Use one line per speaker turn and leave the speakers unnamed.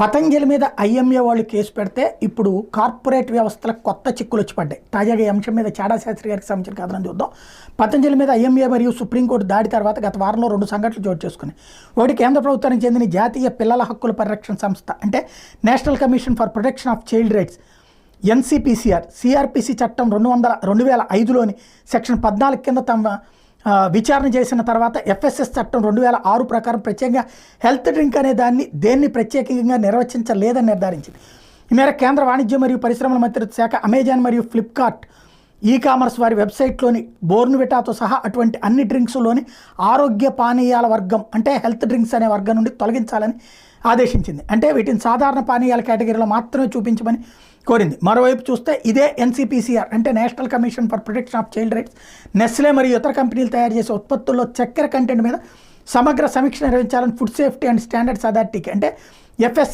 పతంజలి మీద ఐఎంఏ వాళ్ళు కేసు పెడితే ఇప్పుడు కార్పొరేట్ వ్యవస్థలకు కొత్త చిక్కులు వచ్చి పడ్డాయి. తాజాగా ఈ అంశం మీద చాడా శాస్త్రి గారికి సంబంధించిన కథనం చూద్దాం. పతంజలి మీద ఐఎంఏ మరియు సుప్రీంకోర్టు దాడి తర్వాత గత వారంలో రెండు సంఘటనలు చోటు చేసుకున్నాయి. ఒకటి కేంద్ర ప్రభుత్వానికి చెందిన జాతీయ పిల్లల హక్కుల పరిరక్షణ సంస్థ అంటే national commission for protection of child rights NCPCR CRPC చట్టం రెండు వందల రెండు వేల ఐదులోని సెక్షన్ పద్నాలుగు కింద తమ విచారణ చేసిన తర్వాత ఎఫ్ఎస్ఎస్ చట్టం రెండు వేల ఆరు ప్రకారం ప్రత్యేకంగా హెల్త్ డ్రింక్ అనే దాన్ని దేన్ని ప్రత్యేకంగా నిర్వచించలేదని నిర్ధారించింది. ఈ మేర కేంద్ర వాణిజ్య మరియు పరిశ్రమల మంత్రిత్వ శాఖ అమెజాన్ మరియు ఫ్లిప్కార్ట్ ఈ కామర్స్ వారి వెబ్సైట్లోని బోర్న్విటాతో సహా అటువంటి అన్ని డ్రింక్స్లోని ఆరోగ్య పానీయాల వర్గం అంటే హెల్త్ డ్రింక్స్ అనే వర్గం నుండి తొలగించాలని ఆదేశించింది. అంటే వీటిని సాధారణ పానీయాల కేటగిరీలో మాత్రమే చూపించమని కోరింది. మరోవైపు చూస్తే ఇదే ఎన్సిపిసిఆర్ అంటే national commission for protection of child rights Nestle మరియు ఇతర కంపెనీలు తయారు చేసే ఉత్పత్తుల్లో చక్కెర కంటెంట్ మీద సమగ్ర సమీక్ష నిర్వహించాలని ఫుడ్ సేఫ్టీ అండ్ స్టాండర్డ్స్ అథారిటీకి అంటే ఎఫ్ఎస్